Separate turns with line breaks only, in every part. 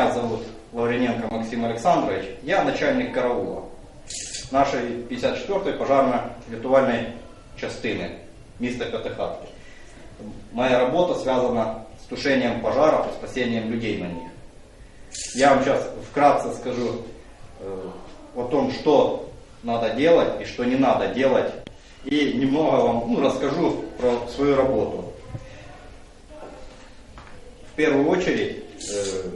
Меня зовут Лаврененко Максим Александрович. Я начальник караула нашей 54-ї пожарно-рятувальної частини міста П'ятихатки. Моя работа связана с тушением пожаров и спасением людей на них. Я вам сейчас вкратце скажу э, о том, что надо делать и что не надо делать. И немного вам ну, расскажу про свою работу. В первую очередь, э,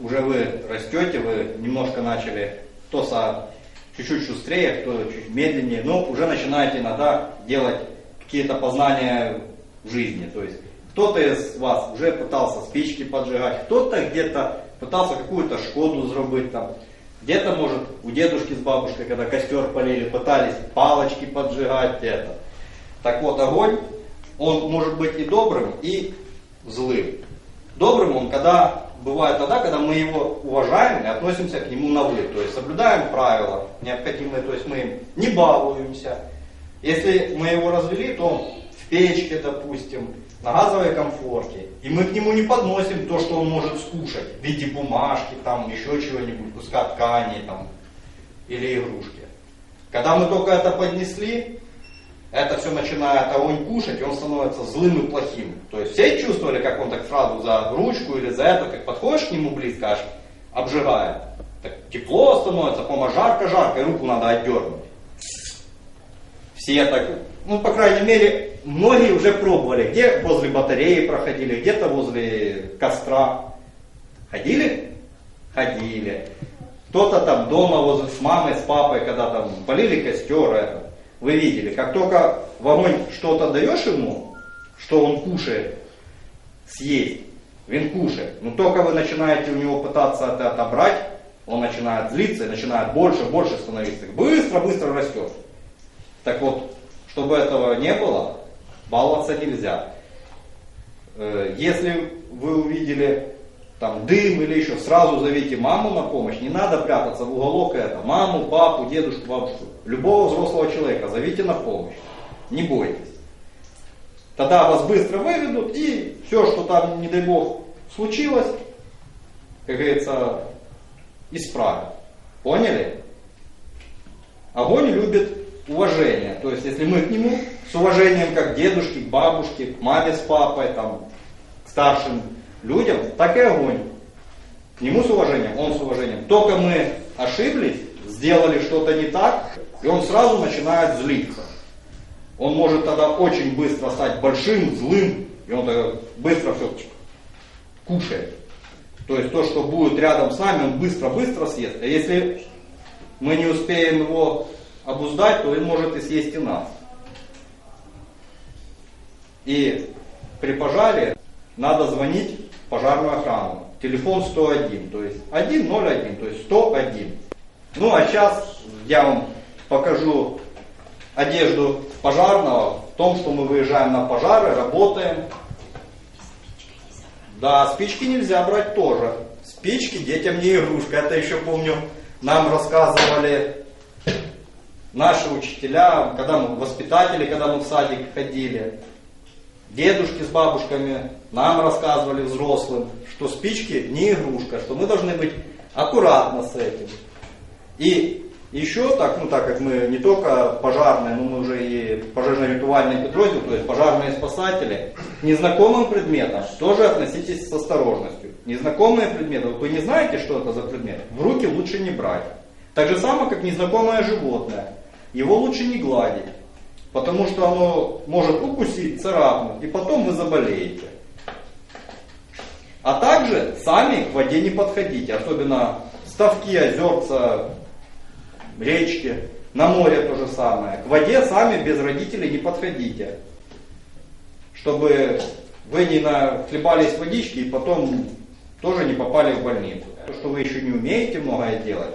уже вы растете, вы немножко начали, кто со чуть-чуть шустрее, кто чуть медленнее, но уже начинаете иногда делать какие-то познания в жизни. То есть кто-то из вас уже пытался спички поджигать, кто-то где-то пытался какую-то шкоду зробити там. Где-то, может, у дедушки с бабушкой, когда костер полили, пытались палочки поджигать это. Так вот, огонь, он может быть и добрым, и злым. Добрым он когда бывает тогда, когда мы его уважаем и относимся к нему на вы. То есть соблюдаем правила необходимые, то есть мы им не балуемся. Если мы его развели, то в печке, допустим, на газовой комфорке. И мы к нему не подносим то, что он может скушать в виде бумажки, там, еще чего-нибудь, куска ткани там, или игрушки. Когда мы только это поднесли, это все начинает огонь кушать, и он становится злым и плохим. То есть все чувствовали, как он так сразу за ручку или за это, как подходишь к нему близко, аж обжигает. Так тепло становится, пома жарко-жарко, и руку надо отдернуть. Все так, ну, по крайней мере, многие уже пробовали, где возле батареи проходили, где-то возле костра. Ходили? Ходили. Кто-то там дома возле, с мамой, с папой, когда там полили костер, это. Вы видели, как только в огонь что-то даешь ему, что он кушает, съесть, він кушает, но только вы начинаете у него пытаться это отобрать, он начинает злиться начинает больше, больше становиться. Быстро, быстро растет. Так вот, чтобы этого не было, баловаться нельзя. Э, если вы увидели там дым или еще, сразу зовите маму на помощь. Не надо прятаться в уголок это. Маму, папу, дедушку, бабушку. Любого взрослого человека зовите на помощь. Не бойтесь. Тогда вас быстро выведут и все, что там, не дай бог, случилось, как говорится, исправят. Поняли? Огонь любит уважение. То есть, если мы к нему с уважением, как к дедушке, к бабушке, к маме с папой, там, к старшим людям, так и огонь. К нему с уважением, он с уважением. Только мы ошиблись, сделали что-то не так, и он сразу начинает злиться. Он может тогда очень быстро стать большим, злым, и он тогда быстро все кушает. То есть то, что будет рядом с нами, он быстро-быстро съест. А если мы не успеем его обуздать, то он может и съесть и нас. И при пожаре надо звонить пожарную охрану. Телефон 101, то есть 101, то есть 101. Ну а сейчас я вам покажу одежду пожарного в том, что мы выезжаем на пожары, работаем. Да, спички нельзя брать тоже. Спички детям не игрушка. Это еще помню, нам рассказывали наши учителя, когда мы воспитатели, когда мы в садик ходили. Дедушки с бабушками нам рассказывали взрослым, что спички не игрушка, что мы должны быть аккуратны с этим. И еще так, ну так как мы не только пожарные, но мы уже и пожарно-рятувальный подроздел, то есть пожарные спасатели, к незнакомым предметам тоже относитесь с осторожностью. Незнакомые предметы, вот вы не знаете, что это за предмет, в руки лучше не брать. Так же самое, как незнакомое животное. Его лучше не гладить. Потому что оно может укусить, царапнуть, и потом вы заболеете. А также сами к воде не подходите, особенно ставки, озерца, речки, на море то же самое. К воде сами без родителей не подходите, чтобы вы не нахлебались водички и потом тоже не попали в больницу. То, что вы еще не умеете многое делать,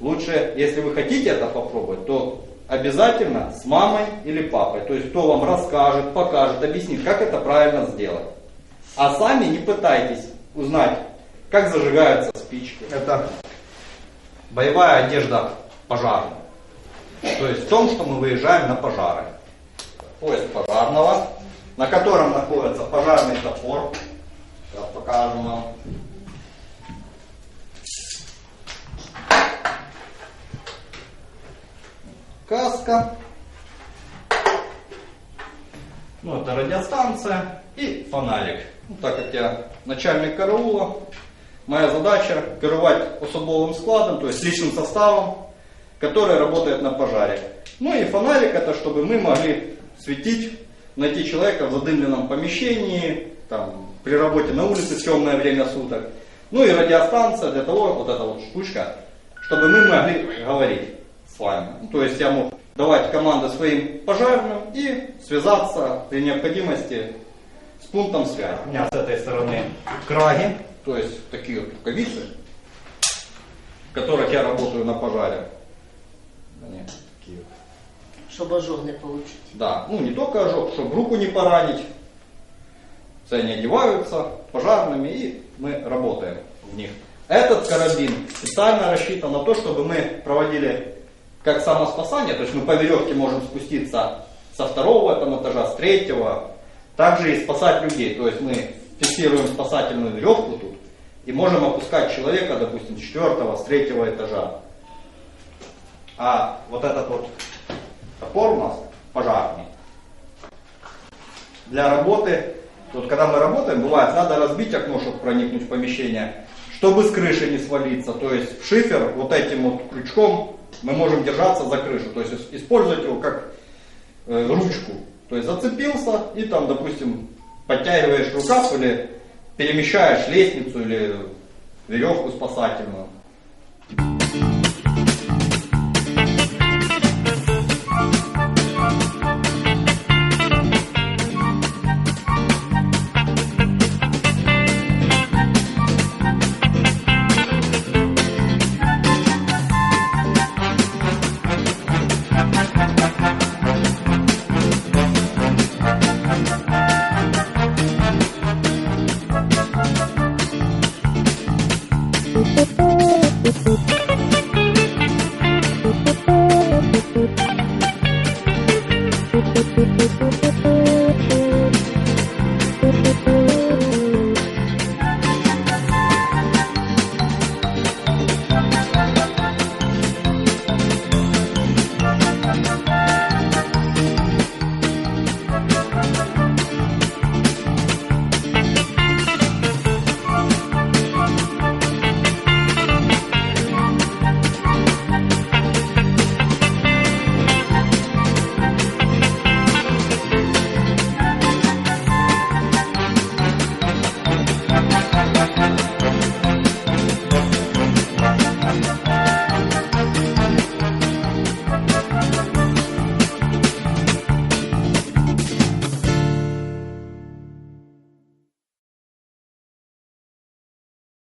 лучше, если вы хотите это попробовать, то обязательно с мамой или папой. То есть кто вам расскажет, покажет, объяснит, как это правильно сделать. А сами не пытайтесь узнать, как зажигаются спички. Это боевая одежда пожарная. То есть в том, что мы выезжаем на пожары. Поезд пожарного, на котором находится пожарный топор. Сейчас покажем вам. Каска. Ну, это радиостанция и фонарик. Ну, так как я начальник караула, моя задача керовать особовым складом, то есть личным составом, который работает на пожаре. Ну и фонарик это, чтобы мы могли светить, найти человека в задымленном помещении, там, при работе на улице в темное время суток. Ну и радиостанция для того, вот эта вот штучка, чтобы мы могли говорить с вами. Ну, то есть я мог давать команды своим пожарным и связаться при необходимости с пунктом связи. У меня с этой стороны краги, то есть такие вот рукавицы, в которых я работаю на пожаре. Они такие вот.
Щоб ожог не получить.
Да, ну не только ожог, чтобы руку не поранить. Все они одеваются пожарными и мы работаем в них. Этот карабин специально рассчитан на то, чтобы мы проводили как самоспасание, то есть мы по веревке можем спуститься со второго там, этажа, с третьего, также и спасать людей. То есть мы фиксируем спасательную веревку тут и можем опускать человека, допустим, с четвертого, с третьего этажа. А вот этот вот топор у нас пожарный. Для работы, вот когда мы работаем, бывает, надо разбить окно, чтобы проникнуть в помещение, чтобы с крыши не свалиться. То есть в шифер вот этим вот крючком мы можем держаться за крышу. То есть ис- использовать его как э, ручку. То есть зацепился и там, допустим, подтягиваешь рукав или перемещаешь лестницу или веревку спасательную.